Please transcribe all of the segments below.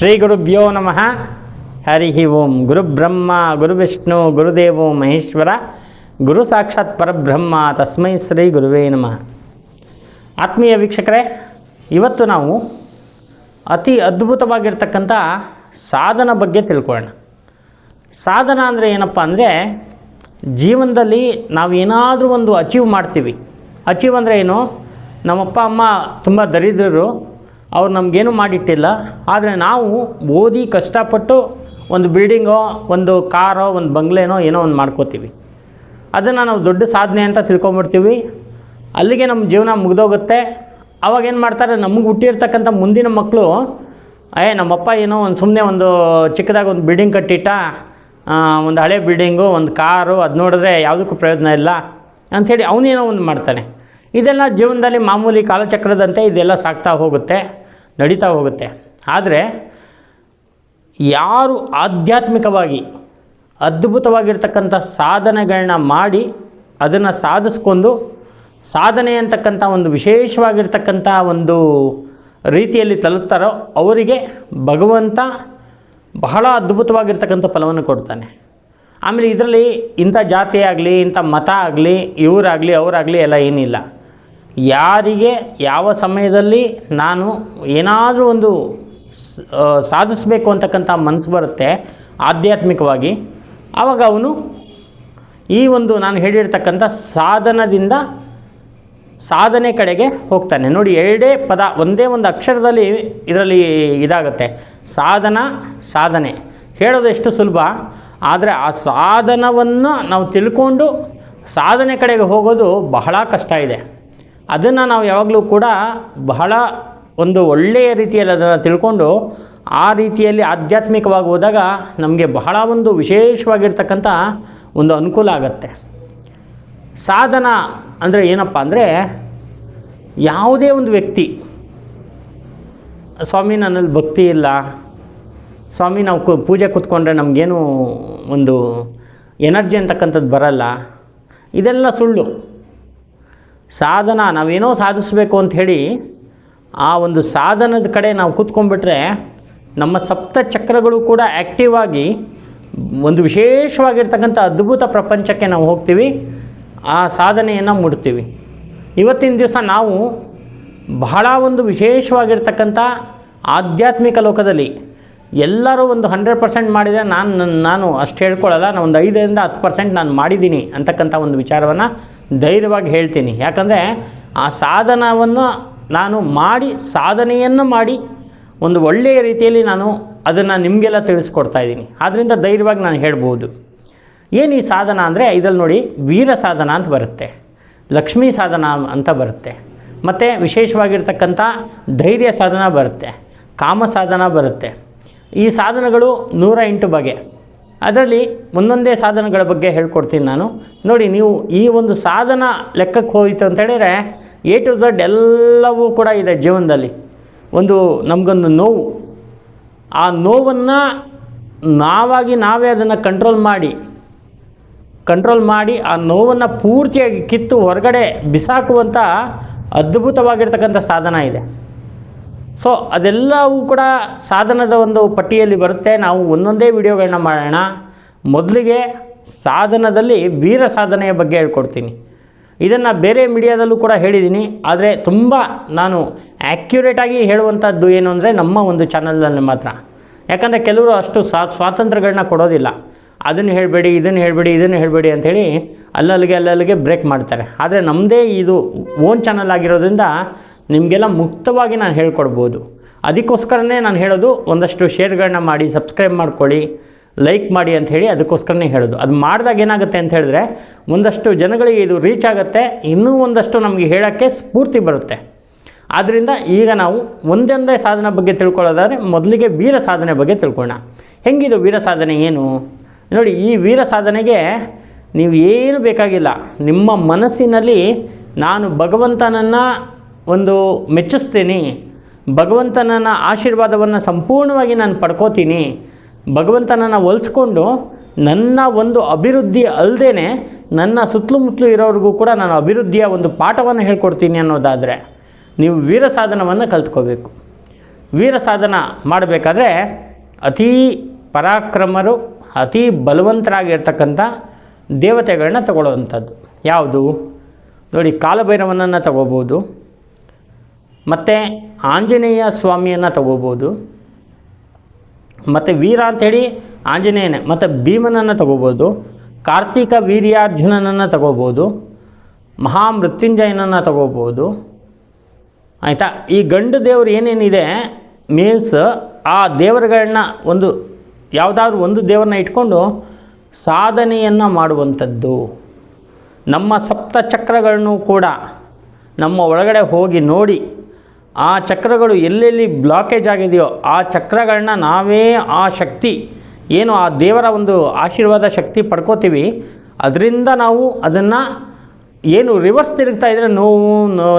ಶ್ರೀ ಗುರುಭ್ಯೋ ನಮಃ. ಹರಿ ಓಂ. ಗುರುಬ್ರಹ್ಮ ಗುರುವಿಷ್ಣು ಗುರುದೇವೋ ಮಹೇಶ್ವರ, ಗುರು ಸಾಕ್ಷಾತ್ ಪರಬ್ರಹ್ಮ, ತಸ್ಮೈ ಶ್ರೀ ಗುರುವೇ ನಮಃ. ಆತ್ಮೀಯ ವೀಕ್ಷಕರೇ, ಇವತ್ತು ನಾವು ಅತಿ ಅದ್ಭುತವಾಗಿರ್ತಕ್ಕಂಥ ಸಾಧನ ಬಗ್ಗೆ ತಿಳ್ಕೊಳ್ಳೋಣ. ಸಾಧನ ಅಂದರೆ ಏನಪ್ಪ ಅಂದರೆ, ಜೀವನದಲ್ಲಿ ನಾವು ಏನಾದರೂ ಒಂದು ಅಚೀವ್ ಮಾಡ್ತೀವಿ. ಅಚೀವ್ ಅಂದರೆ ಏನು? ನಮ್ಮಪ್ಪ, ಅಮ್ಮ ತುಂಬ ದರಿದ್ರರು. ಅವ್ರು ನಮಗೇನು ಮಾಡಿಟ್ಟಿಲ್ಲ. ಆದರೆ ನಾವು ಓದಿ ಕಷ್ಟಪಟ್ಟು ಒಂದು ಬಿಲ್ಡಿಂಗೋ, ಒಂದು ಕಾರೋ, ಒಂದು ಬಂಗ್ಲೆನೋ ಏನೋ ಒಂದು ಮಾಡ್ಕೋತೀವಿ. ಅದನ್ನು ನಾವು ದೊಡ್ಡ ಸಾಧನೆ ಅಂತ ತಿಳ್ಕೊಂಬಿಡ್ತೀವಿ. ಅಲ್ಲಿಗೆ ನಮ್ಮ ಜೀವನ ಮುಗಿದೋಗುತ್ತೆ. ಅವಾಗ ಏನು ಮಾಡ್ತಾರೆ, ನಮಗೆ ಹುಟ್ಟಿರ್ತಕ್ಕಂಥ ಮುಂದಿನ ಮಕ್ಕಳು ಏ, ನಮ್ಮಪ್ಪ ಏನೋ ಒಂದು ಸುಮ್ಮನೆ ಒಂದು ಚಿಕ್ಕದಾಗಿ ಒಂದು ಬಿಲ್ಡಿಂಗ್ ಕಟ್ಟಿಟ್ಟ. ಒಂದು ಹಳೆ ಬಿಲ್ಡಿಂಗು, ಒಂದು ಕಾರು, ಅದು ನೋಡಿದ್ರೆ ಯಾವುದಕ್ಕೂ ಪ್ರಯೋಜನ ಇಲ್ಲ. ಅಂಥೇಳಿ ಅವನೇನೋ ಒಂದು ಮಾಡ್ತಾನೆ. ಇದೆಲ್ಲ ಜೀವನದಲ್ಲಿ ಮಾಮೂಲಿ ಕಾಲಚಕ್ರದಂತೆ ಇದೆಲ್ಲ ಸಾಗ್ತಾ ಹೋಗುತ್ತೆ. ನಡೀತಾ ಹೋಗುತ್ತೆ. ಆದರೆ ಯಾರು ಆಧ್ಯಾತ್ಮಿಕವಾಗಿ ಅದ್ಭುತವಾಗಿರ್ತಕ್ಕಂಥ ಸಾಧನೆಗಳನ್ನ ಮಾಡಿ ಅದನ್ನು ಸಾಧಿಸ್ಕೊಂಡು ಸಾಧನೆ ಅಂತಕ್ಕಂಥ ಒಂದು ವಿಶೇಷವಾಗಿರ್ತಕ್ಕಂಥ ಒಂದು ರೀತಿಯಲ್ಲಿ ತಲುಪ್ತಾರೋ ಅವರಿಗೆ ಭಗವಂತ ಬಹಳ ಅದ್ಭುತವಾಗಿರ್ತಕ್ಕಂಥ ಫಲವನ್ನು ಕೊಡ್ತಾನೆ. ಆಮೇಲೆ ಇದರಲ್ಲಿ ಇಂಥ ಜಾತಿ ಆಗಲಿ, ಇಂಥ ಮತ ಆಗಲಿ, ಇವರಾಗಲಿ, ಅವರಾಗಲಿ ಎಲ್ಲ ಏನಿಲ್ಲ. ಯಾರಿಗೆ ಯಾವ ಸಮಯದಲ್ಲಿ ನಾನು ಏನಾದರೂ ಒಂದು ಸಾಧಿಸಬೇಕು ಅಂತಕ್ಕಂಥ ಮನಸ್ಸು ಬರುತ್ತೆ ಆಧ್ಯಾತ್ಮಿಕವಾಗಿ, ಆವಾಗ ಅವನು ಈ ಒಂದು ನಾನು ಹೇಳಿರ್ತಕ್ಕಂಥ ಸಾಧನದಿಂದ ಸಾಧನೆ ಕಡೆಗೆ ಹೋಗ್ತಾನೆ. ನೋಡಿ, ಎರಡೇ ಪದ, ಒಂದೇ ಒಂದು ಅಕ್ಷರದಲ್ಲಿ ಇದರಲ್ಲಿ ಇದಾಗುತ್ತೆ. ಸಾಧನ, ಸಾಧನೆ. ಹೇಳೋದು ಎಷ್ಟು ಸುಲಭ? ಆದರೆ ಆ ಸಾಧನವನ್ನು ನಾವು ತಿಳ್ಕೊಂಡು ಸಾಧನೆ ಕಡೆಗೆ ಹೋಗೋದು ಬಹಳ ಕಷ್ಟ ಇದೆ. ಅದನ್ನು ನಾವು ಯಾವಾಗಲೂ ಕೂಡ ಬಹಳ ಒಂದು ಒಳ್ಳೆಯ ರೀತಿಯಲ್ಲಿ ಅದನ್ನು ತಿಳ್ಕೊಂಡು ಆ ರೀತಿಯಲ್ಲಿ ಆಧ್ಯಾತ್ಮಿಕವಾಗಿ ಹೋದಾಗ ನಮಗೆ ಬಹಳ ಒಂದು ವಿಶೇಷವಾಗಿರ್ತಕ್ಕಂಥ ಒಂದು ಅನುಕೂಲ ಆಗುತ್ತೆ. ಸಾಧನ ಅಂದರೆ ಏನಪ್ಪ ಅಂದರೆ ಯಾವುದೇ ಒಂದು ವ್ಯಕ್ತಿ, ಸ್ವಾಮಿ ನನ್ನಲ್ಲಿ ಭಕ್ತಿ ಇಲ್ಲ, ಸ್ವಾಮಿ ನಾವು ಕು ಪೂಜೆ ಕೂತ್ಕೊಂಡ್ರೆ ನಮಗೇನು ಒಂದು ಎನರ್ಜಿ ಅಂತಕ್ಕಂಥದ್ದು ಬರಲ್ಲ, ಇದೆಲ್ಲ ಸುಳ್ಳು. ಸಾಧನ ನಾವೇನೋ ಸಾಧಿಸಬೇಕು ಹೇಳಿ ಆ ಒಂದು ಸಾಧನದ ಕಡೆ ನಾವು ಕೂತ್ಕೊಂಡ್ಬಿಟ್ರೆ ನಮ್ಮ ಸಪ್ತ ಚಕ್ರಗಳು ಕೂಡ ಆ್ಯಕ್ಟಿವ್ ಆಗಿ ಒಂದು ವಿಶೇಷವಾಗಿರ್ತಕ್ಕಂಥ ಅದ್ಭುತ ಪ್ರಪಂಚಕ್ಕೆ ನಾವು ಹೋಗ್ತೀವಿ, ಆ ಸಾಧನೆಯನ್ನು ಮುಡ್ತೀವಿ. ಇವತ್ತಿನ ದಿವಸ ನಾವು ಬಹಳ ಒಂದು ವಿಶೇಷವಾಗಿರ್ತಕ್ಕಂಥ ಆಧ್ಯಾತ್ಮಿಕ ಲೋಕದಲ್ಲಿ ಎಲ್ಲರೂ ಒಂದು ಹಂಡ್ರೆಡ್ ಪರ್ಸೆಂಟ್ ಮಾಡಿದರೆ ನಾನು ನಾನು ಅಷ್ಟು ಹೇಳ್ಕೊಳ್ಳಲ್ಲ ನಾನು ಒಂದು ಐದರಿಂದ ಹತ್ತು ಪರ್ಸೆಂಟ್ ನಾನು ಮಾಡಿದ್ದೀನಿ ಅಂತಕ್ಕಂಥ ಒಂದು ವಿಚಾರವನ್ನು ಧೈರ್ಯವಾಗಿ ಹೇಳ್ತೀನಿ. ಯಾಕಂದರೆ ಆ ಸಾಧನವನ್ನು ನಾನು ಮಾಡಿ, ಸಾಧನೆಯನ್ನು ಮಾಡಿ ಒಂದು ಒಳ್ಳೆಯ ರೀತಿಯಲ್ಲಿ ನಾನು ಅದನ್ನು ನಿಮಗೆಲ್ಲ ತಿಳಿಸ್ಕೊಡ್ತಾ ಇದ್ದೀನಿ. ಆದ್ದರಿಂದ ಧೈರ್ಯವಾಗಿ ನಾನು ಹೇಳ್ಬೋದು. ಏನು ಈ ಸಾಧನ ಅಂದರೆ, ಇದರಲ್ಲಿ ನೋಡಿ ವೀರ ಸಾಧನ ಅಂತ ಬರುತ್ತೆ. ಲಕ್ಷ್ಮೀ ಸಾಧನ ಅಂತ ಬರುತ್ತೆ. ಮತ್ತು ವಿಶೇಷವಾಗಿರ್ತಕ್ಕಂಥ ಧೈರ್ಯ ಸಾಧನ ಬರುತ್ತೆ. ಕಾಮ ಸಾಧನ ಬರುತ್ತೆ. ಈ ಸಾಧನಗಳು ನೂರ ಎಂಟು ಬಗೆ. ಅದರಲ್ಲಿ ಒಂದೊಂದೇ ಸಾಧನಗಳ ಬಗ್ಗೆ ಹೇಳ್ಕೊಡ್ತೀನಿ ನಾನು. ನೋಡಿ, ನೀವು ಈ ಒಂದು ಸಾಧನ ಲೆಕ್ಕಕ್ಕೆ ಹೋಯಿತು ಅಂತ ಹೇಳಿದರೆ ಎ ಟು ಝಡ್ ಎಲ್ಲವೂ ಕೂಡ ಇದೆ ಜೀವನದಲ್ಲಿ. ಒಂದು ನಮಗೊಂದು ನೋವು. ಆ ನೋವನ್ನು ನಾವಾಗಿ ನಾವೇ ಅದನ್ನು ಕಂಟ್ರೋಲ್ ಮಾಡಿ ಕಂಟ್ರೋಲ್ ಮಾಡಿ ಆ ನೋವನ್ನು ಪೂರ್ತಿಯಾಗಿ ಕಿತ್ತು ಹೊರಗಡೆ ಬಿಸಾಕುವಂಥ ಅದ್ಭುತವಾಗಿರ್ತಕ್ಕಂಥ ಸಾಧನ ಇದೆ. ಸೊ ಅದೆಲ್ಲವೂ ಕೂಡ ಸಾಧನದ ಒಂದು ಪಟ್ಟಿಯಲ್ಲಿ ಬರುತ್ತೆ. ನಾವು ಒಂದೊಂದೇ ವಿಡಿಯೋಗಳನ್ನ ಮಾಡೋಣ. ಮೊದಲಿಗೆ ಸಾಧನದಲ್ಲಿ ವೀರ ಸಾಧನೆಯ ಬಗ್ಗೆ ಹೇಳ್ಕೊಡ್ತೀನಿ. ಇದನ್ನು ಬೇರೆ ಮೀಡಿಯಾದಲ್ಲೂ ಕೂಡ ಹೇಳಿದ್ದೀನಿ. ಆದರೆ ತುಂಬ ನಾನು ಆ್ಯಕ್ಯುರೇಟಾಗಿ ಹೇಳುವಂಥದ್ದು ಏನು ಅಂದರೆ ನಮ್ಮ ಒಂದು ಚಾನಲಲ್ಲಿ ಮಾತ್ರ. ಯಾಕಂದರೆ ಕೆಲವರು ಅಷ್ಟು ಸ್ವಾ ಸ್ವಾತಂತ್ರ್ಯಗಳನ್ನ ಕೊಡೋದಿಲ್ಲ. ಅದನ್ನು ಹೇಳಬೇಡಿ, ಇದನ್ನು ಹೇಳಬೇಡಿ ಇದನ್ನು ಹೇಳಬೇಡಿ ಅಂಥೇಳಿ ಅಲ್ಲಲ್ಲಿಗೆ ಅಲ್ಲಲ್ಲಿಗೆ ಬ್ರೇಕ್ ಮಾಡ್ತಾರೆ. ಆದರೆ ನಮ್ಮದೇ ಇದು ಓನ್ ಚಾನಲ್ ಆಗಿರೋದ್ರಿಂದ ನಿಮಗೆಲ್ಲ ಮುಕ್ತವಾಗಿ ನಾನು ಹೇಳ್ಕೊಡ್ಬೋದು. ಅದಕ್ಕೋಸ್ಕರನೇ ನಾನು ಹೇಳೋದು, ಒಂದಷ್ಟು ಶೇರ್ಗಳನ್ನ ಮಾಡಿ ಸಬ್ಸ್ಕ್ರೈಬ್ ಮಾಡ್ಕೊಳ್ಳಿ ಲೈಕ್ ಮಾಡಿ ಅಂತ ಹೇಳಿ ಅದಕ್ಕೋಸ್ಕರನೇ ಹೇಳೋದು. ಅದು ಮಾಡಿದಾಗ ಏನಾಗುತ್ತೆ ಅಂತ ಹೇಳಿದ್ರೆ, ಒಂದಷ್ಟು ಜನಗಳಿಗೆ ಇದು ರೀಚ್ ಆಗುತ್ತೆ, ಇನ್ನೂ ಒಂದಷ್ಟು ನಮಗೆ ಹೇಳೋಕ್ಕೆ ಸ್ಫೂರ್ತಿ ಬರುತ್ತೆ. ಆದ್ದರಿಂದ ಈಗ ನಾವು ಒಂದೊಂದೇ ಸಾಧನೆ ಬಗ್ಗೆ ತಿಳ್ಕೊಳ್ಳೋದಾದರೆ, ಮೊದಲಿಗೆ ವೀರ ಸಾಧನೆ ಬಗ್ಗೆ ತಿಳ್ಕೊಳ್ಳೋಣ. ಹೆಂಗಿದು ವೀರ ಸಾಧನೆ ಏನು? ನೋಡಿ, ಈ ವೀರ ಸಾಧನೆಗೆ ನೀವು ಏನು ಬೇಕಾಗಿಲ್ಲ. ನಿಮ್ಮ ಮನಸ್ಸಿನಲ್ಲಿ ನಾನು ಭಗವಂತನನ್ನು ಒಂದು ಮೆಚ್ಚಿಸ್ತೀನಿ. ಭಗವಂತನನ್ನ ಆಶೀರ್ವಾದವನ್ನು ಸಂಪೂರ್ಣವಾಗಿ ನಾನು ಪಡ್ಕೋತೀನಿ. ಭಗವಂತನನ್ನು ಹೊಲಿಸ್ಕೊಂಡು ನನ್ನ ಒಂದು ಅಭಿವೃದ್ಧಿ ಅಲ್ಲದೇ ನನ್ನ ಸುತ್ತಲೂ ಇರೋರಿಗೂ ಕೂಡ ನಾನು ಅಭಿವೃದ್ಧಿಯ ಒಂದು ಪಾಠವನ್ನು ಹೇಳ್ಕೊಡ್ತೀನಿ ಅನ್ನೋದಾದರೆ ನೀವು ವೀರ ಸಾಧನವನ್ನು ಕಲ್ತ್ಕೋಬೇಕು. ವೀರ ಸಾಧನ ಮಾಡಬೇಕಾದ್ರೆ ಅತೀ ಪರಾಕ್ರಮರು, ಅತೀ ಬಲವಂತರಾಗಿರ್ತಕ್ಕಂಥ ದೇವತೆಗಳನ್ನ ತಗೊಳ್ಳುವಂಥದ್ದು. ಯಾವುದು? ನೋಡಿ, ಕಾಲಭೈರವನನ್ನು ತಗೋಬೋದು. ಮತ್ತು ಆಂಜನೇಯ ಸ್ವಾಮಿಯನ್ನು ತಗೋಬೋದು. ಮತ್ತು ವೀರ ಅಂಥೇಳಿ ಆಂಜನೇಯನೇ, ಮತ್ತು ಭೀಮನನ್ನು ತಗೋಬೋದು. ಕಾರ್ತಿಕ ವೀರ್ಯಾರ್ಜುನನನ್ನು ತಗೋಬೋದು. ಮಹಾಮೃತ್ಯುಂಜಯನನ್ನು ತಗೋಬೋದು. ಆಯಿತಾ? ಈ ಗಂಡು ದೇವರು ಏನೇನಿದೆ? ಮೀನ್ಸ್ ಆ ದೇವರುಗಳನ್ನ ಒಂದು, ಯಾವುದಾದ್ರೂ ಒಂದು ದೇವರನ್ನ ಇಟ್ಕೊಂಡು ಸಾಧನೆಯನ್ನು ಮಾಡುವಂಥದ್ದು. ನಮ್ಮ ಸಪ್ತ ಚಕ್ರಗಳನ್ನು ಕೂಡ ನಮ್ಮ ಒಳಗಡೆ ಹೋಗಿ ನೋಡಿ ಆ ಚಕ್ರಗಳು ಎಲ್ಲೆಲ್ಲಿ ಬ್ಲಾಕೇಜ್ ಆಗಿದೆಯೋ ಆ ಚಕ್ರಗಳನ್ನ ನಾವೇ ಆ ಶಕ್ತಿ, ಏನು ಆ ದೇವರ ಒಂದು ಆಶೀರ್ವಾದ ಶಕ್ತಿ ಪಡ್ಕೋತೀವಿ. ಅದರಿಂದ ನಾವು ಅದನ್ನು ಏನು ರಿವರ್ಸ್ ತಿರುಗ್ತಾ ಇದ್ದರೆ ನೋವು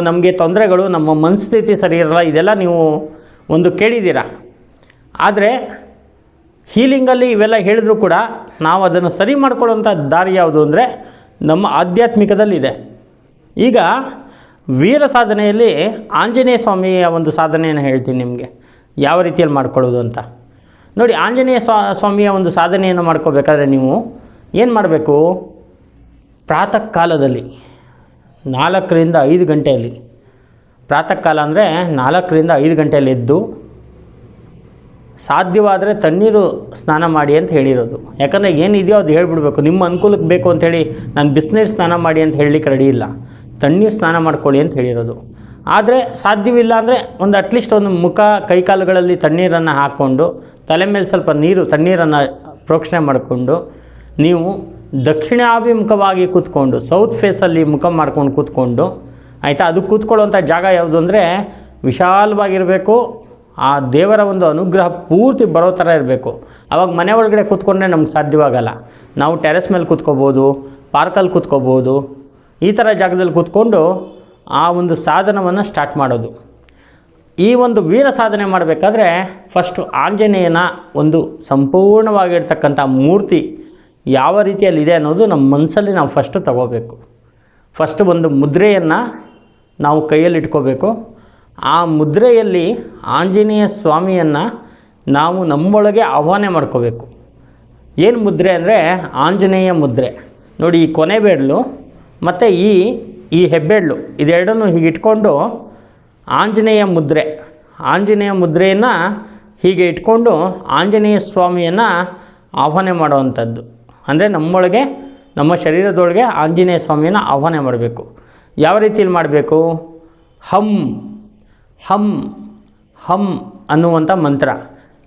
ನಮಗೆ ತೊಂದರೆಗಳು, ನಮ್ಮ ಮನಸ್ಥಿತಿ ಸರಿ ಇರಲ್ಲ, ಇದೆಲ್ಲ ನೀವು ಒಂದು ಕೇಳಿದ್ದೀರ. ಆದರೆ ಹೀಲಿಂಗಲ್ಲಿ ಇವೆಲ್ಲ ಹೇಳಿದ್ರು ಕೂಡ ನಾವು ಅದನ್ನು ಸರಿ ಮಾಡ್ಕೊಳ್ಳೋಂಥ ದಾರಿ ಯಾವುದು ಅಂದರೆ ನಮ್ಮ ಆಧ್ಯಾತ್ಮಿಕದಲ್ಲಿದೆ. ಈಗ ವೀರ ಸಾಧನೆಯಲ್ಲಿ ಆಂಜನೇಯ ಸ್ವಾಮಿಯ ಒಂದು ಸಾಧನೆಯನ್ನು ಹೇಳ್ತೀನಿ ನಿಮಗೆ. ಯಾವ ರೀತಿಯಲ್ಲಿ ಮಾಡ್ಕೊಳ್ಳೋದು ಅಂತ. ನೋಡಿ, ಆಂಜನೇಯ ಸ್ವಾ, ಸ್ವಾಮಿಯ ಒಂದು ಸಾಧನೆಯನ್ನು ಮಾಡ್ಕೋಬೇಕಾದ್ರೆ ನೀವು ಏನು ಮಾಡಬೇಕು? ಪ್ರಾತಃ ಕಾಲದಲ್ಲಿ ನಾಲ್ಕರಿಂದ ಐದು ಗಂಟೆಯಲ್ಲಿ ಪ್ರಾತಃ ಕಾಲ ಅಂದರೆ ನಾಲ್ಕರಿಂದ ಐದು ಗಂಟೆಯಲ್ಲಿ ಎದ್ದು ಸಾಧ್ಯವಾದರೆ ತಣ್ಣೀರು ಸ್ನಾನ ಮಾಡಿ ಅಂತ ಹೇಳಿರೋದು. ಯಾಕಂದರೆ ಏನಿದೆಯೋ ಅದು ಹೇಳ್ಬಿಡ್ಬೇಕು. ನಿಮ್ಮ ಅನುಕೂಲಕ್ಕೆ ಬೇಕು ಅಂಥೇಳಿ ನಾನು ಬಿಸಿನೀರು ಸ್ನಾನ ಮಾಡಿ ಅಂತ ಹೇಳಲಿಕ್ಕೆ ರೆಡಿ ಇಲ್ಲ. ತಣ್ಣೀರು ಸ್ನಾನ ಮಾಡ್ಕೊಳ್ಳಿ ಅಂತ ಹೇಳಿರೋದು. ಆದರೆ ಸಾಧ್ಯವಿಲ್ಲ ಅಂದರೆ ಒಂದು ಅಟ್ಲೀಸ್ಟ್ ಒಂದು ಮುಖ, ಕೈಕಾಲುಗಳಲ್ಲಿ ತಣ್ಣೀರನ್ನು ಹಾಕ್ಕೊಂಡು ತಲೆ ಮೇಲೆ ಸ್ವಲ್ಪ ನೀರು, ತಣ್ಣೀರನ್ನು ಪ್ರೋಕ್ಷಣೆ ಮಾಡಿಕೊಂಡು, ನೀವು ದಕ್ಷಿಣಾಭಿಮುಖವಾಗಿ ಕೂತ್ಕೊಂಡು ಸೌತ್ ಫೇಸಲ್ಲಿ ಮುಖ ಮಾಡ್ಕೊಂಡು ಕೂತ್ಕೊಂಡು, ಆಯಿತಾ? ಅದು ಕೂತ್ಕೊಳ್ಳುವಂಥ ಜಾಗ ಯಾವುದು ಅಂದರೆ ವಿಶಾಲವಾಗಿರಬೇಕು, ಆ ದೇವರ ಒಂದು ಅನುಗ್ರಹ ಪೂರ್ತಿ ಬರೋ ಥರ ಇರಬೇಕು. ಆವಾಗ ಮನೆ ಒಳಗಡೆ ಕೂತ್ಕೊಂಡ್ರೆ ನಮ್ಗೆ ಸಾಧ್ಯವಾಗಲ್ಲ. ನಾವು ಟೆರೆಸ್ ಮೇಲೆ ಕೂತ್ಕೋಬೋದು ಪಾರ್ಕಲ್ಲಿ ಕೂತ್ಕೋಬೋದು ಈ ಥರ ಜಾಗದಲ್ಲಿ ಕೂತ್ಕೊಂಡು ಆ ಒಂದು ಸಾಧನವನ್ನು ಸ್ಟಾರ್ಟ್ ಮಾಡೋದು. ಈ ಒಂದು ವೀರ ಸಾಧನೆ ಮಾಡಬೇಕಾದ್ರೆ ಫಸ್ಟು ಆಂಜನೇಯನ ಒಂದು ಸಂಪೂರ್ಣವಾಗಿರ್ತಕ್ಕಂಥ ಮೂರ್ತಿ ಯಾವ ರೀತಿಯಲ್ಲಿದೆ ಅನ್ನೋದು ನಮ್ಮ ಮನಸ್ಸಲ್ಲಿ ನಾವು ಫಸ್ಟು ತಗೋಬೇಕು. ಫಸ್ಟ್ ಒಂದು ಮುದ್ರೆಯನ್ನು ನಾವು ಕೈಯಲ್ಲಿ ಇಟ್ಕೋಬೇಕು. ಆ ಮುದ್ರೆಯಲ್ಲಿ ಆಂಜನೇಯ ಸ್ವಾಮಿಯನ್ನು ನಾವು ನಮ್ಮೊಳಗೆ ಆಹ್ವಾನ ಮಾಡ್ಕೋಬೇಕು. ಏನು ಮುದ್ರೆ ಅಂದರೆ ಆಂಜನೇಯ ಮುದ್ರೆ. ನೋಡಿ ಈ ಕೊನೆ ಬೆರಳು ಮತ್ತು ಈ ಈ ಹೆಬ್ಬೆಳ್ಳು ಇದೆರಡನ್ನು ಹೀಗೆ ಇಟ್ಕೊಂಡು ಆಂಜನೇಯ ಮುದ್ರೆ, ಆಂಜನೇಯ ಮುದ್ರೆಯನ್ನು ಹೀಗೆ ಇಟ್ಕೊಂಡು ಆಂಜನೇಯ ಸ್ವಾಮಿಯನ್ನು ಆಹ್ವಾನ ಮಾಡುವಂಥದ್ದು. ಅಂದರೆ ನಮ್ಮೊಳಗೆ, ನಮ್ಮ ಶರೀರದೊಳಗೆ ಆಂಜನೇಯ ಸ್ವಾಮಿಯನ್ನು ಆಹ್ವಾನ ಮಾಡಬೇಕು. ಯಾವ ರೀತಿಯಲ್ಲಿ ಮಾಡಬೇಕು? ಹಂ ಹಂ ಹಂ ಅನ್ನುವಂಥ ಮಂತ್ರ.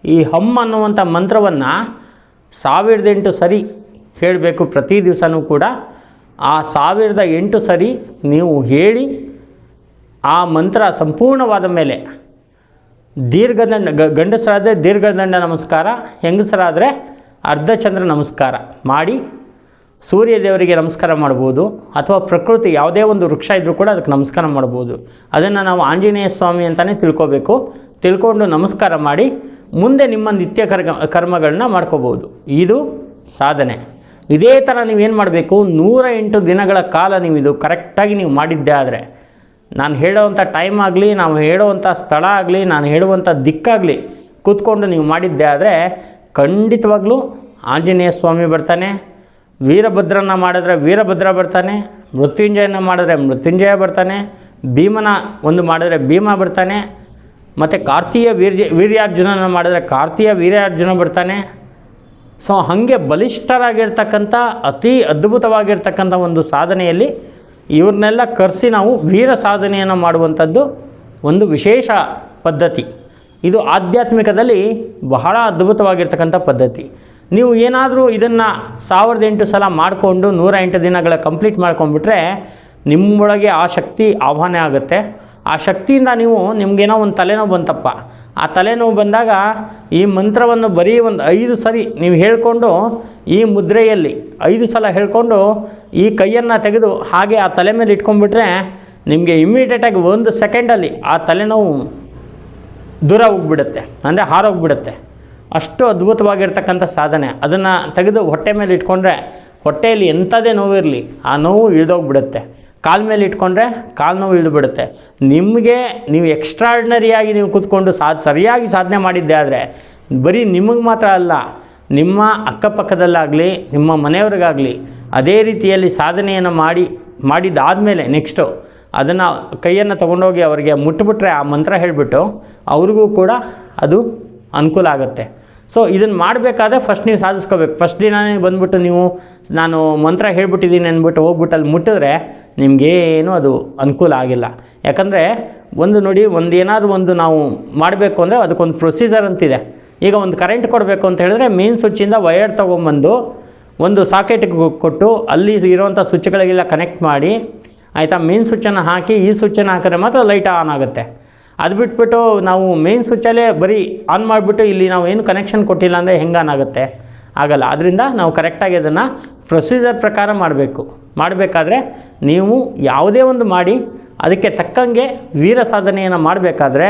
ಈ ಹಮ್ ಅನ್ನುವಂಥ ಮಂತ್ರವನ್ನು ಸಾವಿರದ ಎಂಟು ಸರಿ ಹೇಳಬೇಕು ಪ್ರತಿ ದಿವಸವೂ ಕೂಡ. ಆ ಸಾವಿರದ ಎಂಟು ಸರಿ ನೀವು ಹೇಳಿ ಆ ಮಂತ್ರ ಸಂಪೂರ್ಣವಾದ ಮೇಲೆ ದೀರ್ಘದಂಡ ಗಂಡಸರಾದರೆ ದೀರ್ಘದಂಡ ನಮಸ್ಕಾರ, ಹೆಂಗಸರಾದರೆ ಅರ್ಧಚಂದ್ರ ನಮಸ್ಕಾರ ಮಾಡಿ ಸೂರ್ಯ ದೇವರಿಗೆ ನಮಸ್ಕಾರ ಮಾಡ್ಬೋದು ಅಥವಾ ಪ್ರಕೃತಿ ಯಾವುದೇ ಒಂದು ವೃಕ್ಷ ಇದ್ದರೂ ಕೂಡ ಅದಕ್ಕೆ ನಮಸ್ಕಾರ ಮಾಡ್ಬೋದು. ಅದನ್ನು ನಾವು ಆಂಜನೇಯ ಸ್ವಾಮಿ ಅಂತಲೇ ತಿಳ್ಕೋಬೇಕು. ತಿಳ್ಕೊಂಡು ನಮಸ್ಕಾರ ಮಾಡಿ ಮುಂದೆ ನಿಮ್ಮ ನಿತ್ಯ ಕರ್ಮಗಳನ್ನ ಮಾಡ್ಕೋಬೋದು. ಇದು ಸಾಧನೆ. ಇದೇ ಥರ ನೀವೇನು ಮಾಡಬೇಕು? ನೂರ ಎಂಟು ದಿನಗಳ ಕಾಲ ನೀವು ಇದು ಕರೆಕ್ಟಾಗಿ ನೀವು ಮಾಡಿದ್ದೇ ಆದರೆ, ನಾನು ಹೇಳೋವಂಥ ಟೈಮ್ ಆಗಲಿ, ನಾವು ಹೇಳುವಂಥ ಸ್ಥಳ ಆಗಲಿ, ನಾನು ಹೇಳುವಂಥ ದಿಕ್ಕಾಗಲಿ ಕೂತ್ಕೊಂಡು ನೀವು ಮಾಡಿದ್ದೆ ಆದರೆ, ಖಂಡಿತವಾಗ್ಲೂ ಆಂಜನೇಯ ಸ್ವಾಮಿ ಬರ್ತಾನೆ ವೀರಭದ್ರನ ಮಾಡಿದ್ರೆ ವೀರಭದ್ರ ಬರ್ತಾನೆ, ಮೃತ್ಯುಂಜಯನ ಮಾಡಿದ್ರೆ ಮೃತ್ಯುಂಜಯ ಬರ್ತಾನೆ, ಭೀಮನ ಒಂದು ಮಾಡಿದ್ರೆ ಭೀಮ ಬರ್ತಾನೆ, ಮತ್ತು ಕಾರ್ತೀಯ ವೀರ್ಯ ವೀರ್ಯಾರ್ಜುನನ ಮಾಡಿದ್ರೆ ಕಾರ್ತೀಯ ವೀರ್ಯಾರ್ಜುನ ಬರ್ತಾನೆ. ಸೊ ಹಾಗೆ ಬಲಿಷ್ಠರಾಗಿರ್ತಕ್ಕಂಥ, ಅತಿ ಅದ್ಭುತವಾಗಿರ್ತಕ್ಕಂಥ ಒಂದು ಸಾಧನೆಯಲ್ಲಿ ಇವ್ರನ್ನೆಲ್ಲ ಕರೆಸಿ ನಾವು ವೀರ ಸಾಧನೆಯನ್ನು ಮಾಡುವಂಥದ್ದು ಒಂದು ವಿಶೇಷ ಪದ್ಧತಿ. ಇದು ಆಧ್ಯಾತ್ಮಿಕದಲ್ಲಿ ಬಹಳ ಅದ್ಭುತವಾಗಿರ್ತಕ್ಕಂಥ ಪದ್ಧತಿ. ನೀವು ಏನಾದರೂ ಇದನ್ನು ಸಾವಿರದ ಎಂಟು ಸಲ ಮಾಡಿಕೊಂಡು ನೂರ ಎಂಟು ದಿನಗಳ ಕಂಪ್ಲೀಟ್ ಮಾಡ್ಕೊಂಡ್ಬಿಟ್ರೆ ನಿಮ್ಮೊಳಗೆ ಆ ಶಕ್ತಿ ಆಹ್ವಾನ ಆಗುತ್ತೆ. ಆ ಶಕ್ತಿಯಿಂದ ನೀವು ನಿಮಗೇನೋ ಒಂದು ತಲೆನೋವು ಬಂತಪ್ಪ. ಆ ತಲೆನೋವು ಬಂದಾಗ ಈ ಮಂತ್ರವನ್ನು ಬರೀ ಒಂದು ಐದು ಸರಿ ನೀವು ಹೇಳಿಕೊಂಡು ಈ ಮುದ್ರೆಯಲ್ಲಿ ಐದು ಸಲ ಹೇಳಿಕೊಂಡು ಈ ಕೈಯನ್ನು ತೆಗೆದು ಹಾಗೆ ಆ ತಲೆ ಮೇಲೆ ಇಟ್ಕೊಂಡ್ಬಿಟ್ರೆ ನಿಮಗೆ ಇಮ್ಮಿಡಿಯೇಟಾಗಿ ಒಂದು ಸೆಕೆಂಡಲ್ಲಿ ಆ ತಲೆನೋವು ದೂರ ಹೋಗ್ಬಿಡುತ್ತೆ. ಅಂದರೆ ಹಾರೋಗ್ಬಿಡುತ್ತೆ ಅಷ್ಟು ಅದ್ಭುತವಾಗಿರ್ತಕ್ಕಂಥ ಸಾಧನೆ. ಅದನ್ನು ತೆಗೆದು ಹೊಟ್ಟೆ ಮೇಲೆ ಇಟ್ಕೊಂಡ್ರೆ ಹೊಟ್ಟೆಯಲ್ಲಿ ಎಂಥದೇ ನೋವಿರಲಿ ಆ ನೋವು ಇಳಿದೋಗ್ಬಿಡುತ್ತೆ. ಕಾಲ ಮೇಲೆ ಇಟ್ಕೊಂಡ್ರೆ ಕಾಲು ನೋವು ಇಳಿದುಬಿಡುತ್ತೆ. ನಿಮಗೆ ನೀವು ಎಕ್ಸ್ಟ್ರಾರ್ಡಿನರಿಯಾಗಿ ನೀವು ಕೂತ್ಕೊಂಡು ಸಾಧ್ ಸರಿಯಾಗಿ ಸಾಧನೆ ಮಾಡಿದ್ದೆ ಆದರೆ ಬರೀ ನಿಮಗೆ ಮಾತ್ರ ಅಲ್ಲ, ನಿಮ್ಮ ಅಕ್ಕಪಕ್ಕದಲ್ಲಾಗಲಿ, ನಿಮ್ಮ ಮನೆಯವ್ರಿಗಾಗಲಿ ಅದೇ ರೀತಿಯಲ್ಲಿ ಸಾಧನೆಯನ್ನು ಮಾಡಿ ಮಾಡಿದ್ದಾದಮೇಲೆ ನೆಕ್ಸ್ಟು ಅದನ್ನು ಕೈಯನ್ನು ತೊಗೊಂಡೋಗಿ ಅವರಿಗೆ ಮುಟ್ಬಿಟ್ರೆ ಆ ಮಂತ್ರ ಹೇಳಿಬಿಟ್ಟು ಅವ್ರಿಗೂ ಕೂಡ ಅದು ಅನುಕೂಲ ಆಗುತ್ತೆ. ಸೊ ಇದನ್ನು ಮಾಡಬೇಕಾದ್ರೆ ಫಸ್ಟ್ ನೀವು ಸಾಧಿಸ್ಕೋಬೇಕು. ಫಸ್ಟ್ ದಿನನೇ ಬಂದ್ಬಿಟ್ಟು ನೀವು ನಾನು ಮಂತ್ರ ಹೇಳ್ಬಿಟ್ಟಿದ್ದೀನಿ ಅಂದ್ಬಿಟ್ಟು ಹೋಗ್ಬಿಟ್ಟು ಅಲ್ಲಿ ಮುಟ್ಟಿದ್ರೆ ನಿಮಗೇನು ಅದು ಅನುಕೂಲ ಆಗಿಲ್ಲ. ಯಾಕಂದರೆ ಒಂದು ನೋಡಿ ಒಂದು ಏನಾದರೂ ಒಂದು ನಾವು ಮಾಡಬೇಕು ಅಂದರೆ ಅದಕ್ಕೊಂದು ಪ್ರೊಸೀಜರ್ ಅಂತಿದೆ. ಈಗ ಒಂದು ಕರೆಂಟ್ ಕೊಡಬೇಕು ಅಂತ ಹೇಳಿದ್ರೆ ಮೇನ್ ಸ್ವಿಚ್ಚಿಂದ ವಯರ್ ತೊಗೊಂಬಂದು ಒಂದು ಸಾಕೆಟ್ಗೆ ಕೊಟ್ಟು ಅಲ್ಲಿ ಇರುವಂಥ ಸ್ವಿಚ್ಗಳಿಗೆಲ್ಲ ಕನೆಕ್ಟ್ ಮಾಡಿ, ಆಯಿತಾ? ಮೇನ್ ಸ್ವಿಚ್ಚನ್ನು ಹಾಕಿ ಈ ಸ್ವಿಚ್ಚನ್ನು ಹಾಕಿದ್ರೆ ಮಾತ್ರ ಲೈಟ್ ಆನ್ ಆಗುತ್ತೆ. ಅದು ಬಿಟ್ಬಿಟ್ಟು ನಾವು ಮೇನ್ ಸ್ವಿಚ್ಚಲ್ಲೇ ಬರೀ ಆನ್ ಮಾಡಿಬಿಟ್ಟು ಇಲ್ಲಿ ನಾವು ಏನು ಕನೆಕ್ಷನ್ ಕೊಟ್ಟಿಲ್ಲ ಅಂದರೆ ಹೆಂಗೆ ಆನ್ ಆಗುತ್ತೆ? ಆಗಲ್ಲ. ಅದರಿಂದ ನಾವು ಕರೆಕ್ಟಾಗಿ ಅದನ್ನು ಪ್ರೊಸೀಜರ್ ಪ್ರಕಾರ ಮಾಡಬೇಕು. ಮಾಡಬೇಕಾದ್ರೆ ನೀವು ಯಾವುದೇ ಒಂದು ಮಾಡಿ, ಅದಕ್ಕೆ ತಕ್ಕಂಗೆ ವೀರ ಸಾಧನೆಯನ್ನು ಮಾಡಬೇಕಾದ್ರೆ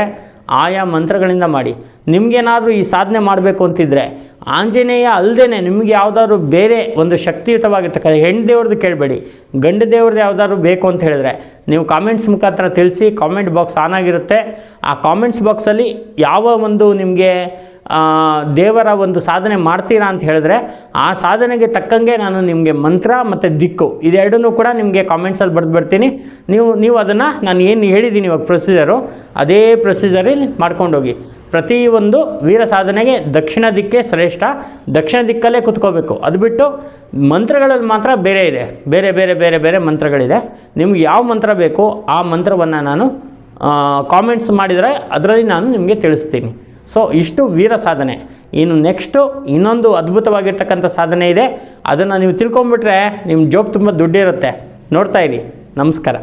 ಆಯಾ ಮಂತ್ರಗಳಿಂದ ಮಾಡಿ. ನಿಮಗೇನಾದರೂ ಈ ಸಾಧನೆ ಮಾಡಬೇಕು ಅಂತಿದ್ರೆ, ಆಂಜನೇಯ ಅಲ್ಲದೇ ನಿಮಗೆ ಯಾವುದಾದ್ರು ಬೇರೆ ಒಂದು ಶಕ್ತಿಯುತವಾಗಿರ್ತಕ್ಕಂಥ ಹೆಣ್ಣು ದೇವ್ರದ್ದು ಕೇಳಬೇಡಿ. ಗಂಡು ದೇವ್ರದ್ದು ಯಾವುದಾದ್ರು ಬೇಕು ಅಂತ ಹೇಳಿದ್ರೆ ನೀವು ಕಾಮೆಂಟ್ಸ್ ಮುಖಾಂತರ ತಿಳಿಸಿ ಕಾಮೆಂಟ್ ಬಾಕ್ಸ್ ಆನ್ ಆಗಿರುತ್ತೆ. ಆ ಕಾಮೆಂಟ್ಸ್ ಬಾಕ್ಸಲ್ಲಿ ಯಾವ ಒಂದು ನಿಮಗೆ ದೇವರ ಒಂದು ಸಾಧನೆ ಮಾಡ್ತೀರಾ ಅಂತ ಹೇಳಿದ್ರೆ, ಆ ಸಾಧನೆಗೆ ತಕ್ಕಂಗೆ ನಾನು ನಿಮಗೆ ಮಂತ್ರ ಮತ್ತು ದಿಕ್ಕು ಇದೆರಡನ್ನೂ ಕೂಡ ನಿಮಗೆ ಕಾಮೆಂಟ್ಸಲ್ಲಿ ಬರೆದು ಬರ್ತೀನಿ ನೀವು ನೀವು ಅದನ್ನು, ನಾನು ಏನು ಹೇಳಿದ್ದೀನಿ ಇವಾಗ ಪ್ರೊಸೀಜರು ಅದೇ ಪ್ರೊಸೀಜರಲ್ಲಿ ಮಾಡ್ಕೊಂಡೋಗಿ ಪ್ರತಿಯೊಂದು ವೀರ ಸಾಧನೆಗೆ ದಕ್ಷಿಣ ದಿಕ್ಕೇ ಶ್ರೇಷ್ಠ, ದಕ್ಷಿಣ ದಿಕ್ಕಲ್ಲೇ ಕುತ್ಕೋಬೇಕು. ಅದು ಬಿಟ್ಟು ಮಂತ್ರಗಳಲ್ಲಿ ಮಾತ್ರ ಬೇರೆ ಇದೆ. ಬೇರೆ ಬೇರೆ ಬೇರೆ ಬೇರೆ ಮಂತ್ರಗಳಿದೆ. ನಿಮ್ಗೆ ಯಾವ ಮಂತ್ರ ಬೇಕೋ ಆ ಮಂತ್ರವನ್ನು ನಾನು ಕಾಮೆಂಟ್ಸ್ ಮಾಡಿದರೆ ಅದರಲ್ಲಿ ನಾನು ನಿಮಗೆ ತಿಳಿಸ್ತೀನಿ. ಸೊ ಇಷ್ಟು ವೀರ ಸಾಧನೆ. ಇನ್ನು ನೆಕ್ಸ್ಟು ಇನ್ನೊಂದು ಅದ್ಭುತವಾಗಿರ್ತಕ್ಕಂಥ ಸಾಧನೆ ಇದೆ. ಅದನ್ನು ನೀವು ತಿಳ್ಕೊಂಬಿಟ್ರೆ ನಿಮ್ಮ ಜೋಬ್ ತುಂಬ ದುಡ್ಡಿರುತ್ತೆ. ನೋಡ್ತಾ ಇರಿ. ನಮಸ್ಕಾರ.